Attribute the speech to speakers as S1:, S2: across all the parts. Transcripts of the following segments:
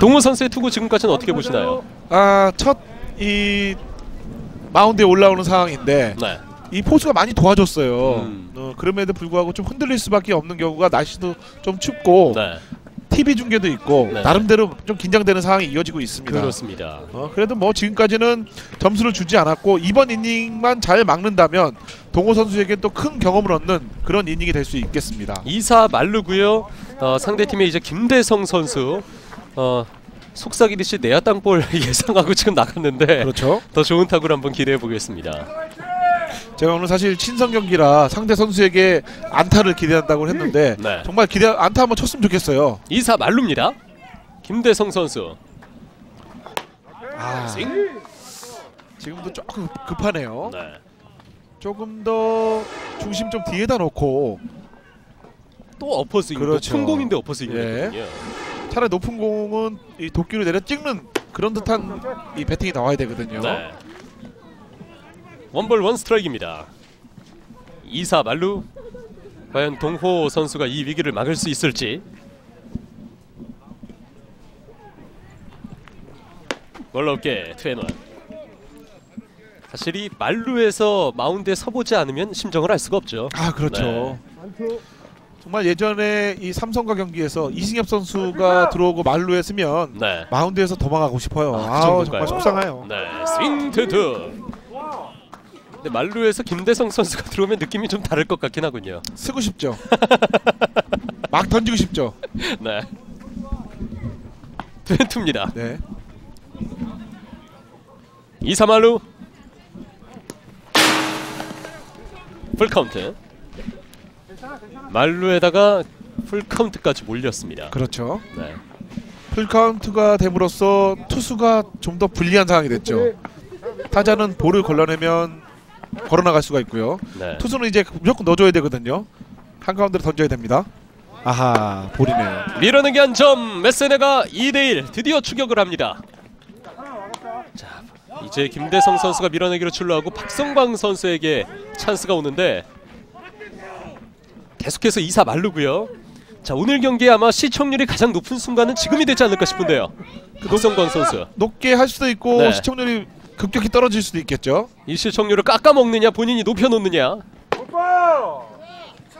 S1: 동호 선수의 투구 지금까지는 어떻게 보시나요?
S2: 아, 첫 이 마운드에 올라오는 상황인데
S1: 네.
S2: 이 포수가 많이 도와줬어요.
S1: 음.
S2: 어, 그럼에도 불구하고 좀 흔들릴 수밖에 없는 경우가 날씨도 좀 춥고
S1: 네.
S2: TV 중계도 있고
S1: 네.
S2: 나름대로 좀 긴장되는 상황이 이어지고 있습니다.
S1: 그렇습니다.
S2: 어, 그래도 뭐 지금까지는 점수를 주지 않았고 이번 이닝만 잘 막는다면 동호 선수에게 또 큰 경험을 얻는 그런 이닝이 될 수 있겠습니다.
S1: 2사 말루고요. 어, 상대 팀의 이제 김대성 선수 어, 속삭이듯이 내야 땅볼 예상하고 지금 나갔는데
S2: 그렇죠.
S1: 더 좋은 타구를 한번 기대해 보겠습니다.
S2: 제가 오늘 사실 친선 경기라 상대 선수에게 안타를 기대한다고 했는데
S1: 네.
S2: 정말 기대 안타 한번 쳤으면 좋겠어요.
S1: 2사 말루입니다. 김대성 선수.
S2: 아. 지금도 조금 급하네요.
S1: 네.
S2: 조금 더 중심 좀 뒤에다 놓고
S1: 또 어퍼 스윙.
S2: 그렇죠.
S1: 높은 공인데 어퍼 스윙이거든요.
S2: 예. 차라리 높은 공은 이 도끼로 내려 찍는 그런 듯한 이 배팅이 나와야 되거든요.
S1: 네. 원볼 원 스트라이크입니다. 2사 말루. 과연 동호 선수가 이 위기를 막을 수 있을지. 골롭게 투앤원. 사실 이 말루에서 마운드에 서보지 않으면 심정을 알 수가 없죠.
S2: 아 그렇죠. 정말 예전에 이 삼성과 경기에서 이승엽 선수가 들어오고 말루에 쓰면
S1: 네.
S2: 마운드에서 도망가고 싶어요.
S1: 아, 그
S2: 아,
S1: 정도인가요?
S2: 정말 속상해요.
S1: 네, 스윙 투투. 근데 말루에서 김대성 선수가 들어오면 느낌이 좀 다를 것 같긴 하군요.
S2: 쓰고 싶죠. 막 던지고 싶죠.
S1: 네. 투앤투입니다.
S2: 네.
S1: 2, 3할루 풀카운트 말루에다가 풀카운트까지 몰렸습니다
S2: 그렇죠.
S1: 네.
S2: 풀카운트가 됨으로써 투수가 좀 더 불리한 상황이 됐죠. 타자는 볼을 걸러내면 걸어나갈 수가 있고요.
S1: 네.
S2: 투수는 이제 무조건 넣어줘야 되거든요. 한가운데로 던져야 됩니다. 아하 볼이네요.
S1: 밀어내기 한 점 메세네가 2대1 드디어 추격을 합니다 자 이제 김대성 선수가 밀어내기로 출루하고 박성광 선수에게 찬스가 오는데 계속해서 2사 말루고요 자 오늘 경기에 아마 시청률이 가장 높은 순간은 지금이 되지 않을까 싶은데요 그 박성광 선수
S2: 높게 할 수도 있고
S1: 네.
S2: 시청률이 급격히 떨어질 수도 있겠죠.
S1: 이 시청률을 깎아먹느냐 본인이 높여놓느냐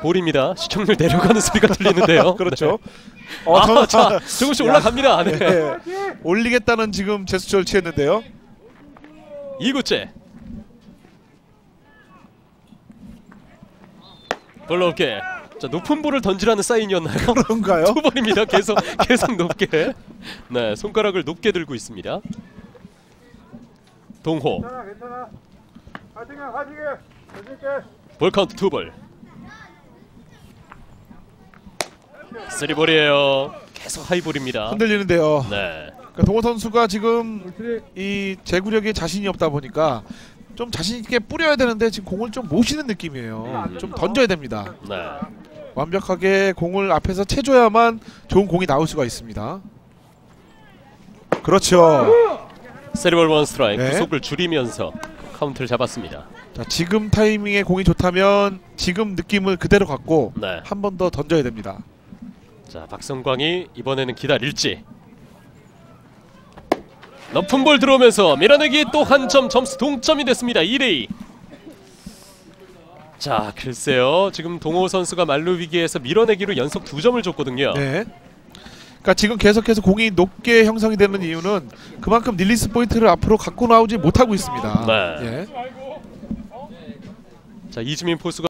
S1: 볼입니다 시청률 내려가는 소리가 들리는데요
S2: 그렇죠.
S1: 네.
S2: 어,
S1: 아,
S2: 저-
S1: 자 조금씩 올라갑니다 네.
S2: 네. 올리겠다는 지금 제스처를 취했는데요.
S1: 2구째 별로 없게 자 높은 볼을 던지라는 사인이었나요?
S2: 그런가요?
S1: 두 번입니다 계속 계속 높게 네 손가락을 높게 들고 있습니다 동호
S3: 괜찮아 괜찮아 화이팅해 해줄게
S1: 볼 카운트 두 볼 쓰리볼이에요 계속 하이볼입니다
S2: 흔들리는데요.
S1: 네
S2: 그러니까 동호 선수가 지금 이 제구력에 자신이 없다 보니까 좀 자신 있게 뿌려야 되는데 지금 공을 좀 모시는 느낌이에요.
S1: 음.
S2: 좀 던져야 됩니다.
S1: 네.
S2: 완벽하게 공을 앞에서 채줘야만 좋은 공이 나올 수가 있습니다. 그렇죠.
S1: 세리볼 원 스트라이크
S2: 네.
S1: 구속을 줄이면서 카운트를 잡았습니다
S2: 자, 지금 타이밍에 공이 좋다면 지금 느낌을 그대로 갖고
S1: 네.
S2: 한 번 더 던져야 됩니다.
S1: 자 박성광이 이번에는 기다릴지 높은 볼 들어오면서 밀어내기 또 한 점 점수 동점이 됐습니다 2대2 자 글쎄요 지금 동호 선수가 말루 위기에서 밀어내기로 연속 두 점을 줬거든요
S2: 네. 그러니까 지금 계속해서 공이 높게 형성이 되는 이유는 그만큼 릴리스 포인트를 앞으로 갖고 나오지 못하고 있습니다.
S1: 네.
S2: 예.
S1: 자 이지민 포수가